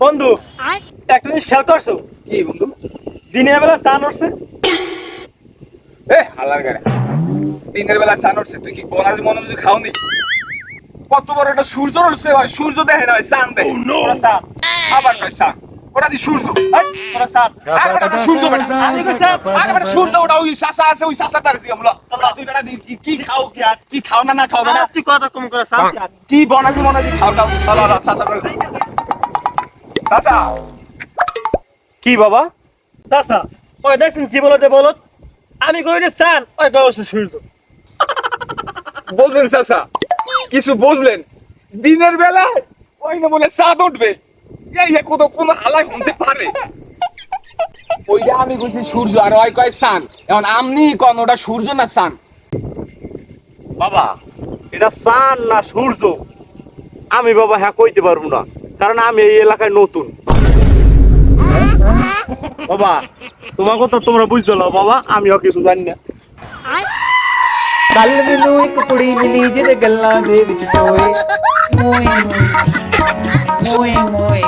বন্ধু একটা জিনিস খেয়াল করছ? কি বন্ধু? দিনের বেলা চান উঠছে এ হালার গাড়ি। দিনের বেলা সান উঠছে তুই কি বনাজ মনে খাওনি? কত বড় একটা সূর্য উঠছে হয় সূর্য দেখে না হয় চান দেখে। ওরা চান আবার কয় চান ওটা দি সূর্য। ওরা চান আর ওটা সূর্য বেটা। আমি কই চান আর বেটা সূর্য ওটা ওই সাসা আছে ওই সাসা তার দিকে আমলা তুই বেটা তুই কি- কি খাও কি আর? কি খাও না না খাও বেটা? তুই কথা কম করে চান কি বনাজি মনাজি খাও ভালো ভালো সাসা তার কি বাবা? চাচা ওই দেখছেন কি বলতে বলো? আমি কই রে চান ওই গেছে সূর্য বুঝলেন সাসা কিছু বুঝলেন দিনের বেলা ওই না বলে চাঁদ উঠবে। এই যে কোন কোন হালাই হতে পারে। ওইটা আমি বলছি সূর্য আর ওই কয় সান এখন আমনি কোন ওটা সূর্য না সান বাবা এটা চান না সূর্য। আমি বাবা হ্যাঁ কইতে পারব না। কারণ আমি এই এলাকায় নতুন বাবা তোমার কথা তোমরা বুঝছো না বাবা আমিও কিছু জানি না ਕੱਲ ਮੈਨੂੰ ਇੱਕ ਕੁੜੀ ਮਿਲੀ ਜਿਹਦੇ ਗੱਲਾਂ ਦੇ ਵਿੱਚ ਟੋਏ ਮੋਏ ਮੋਏ ਮੋਏ ਮੋਏ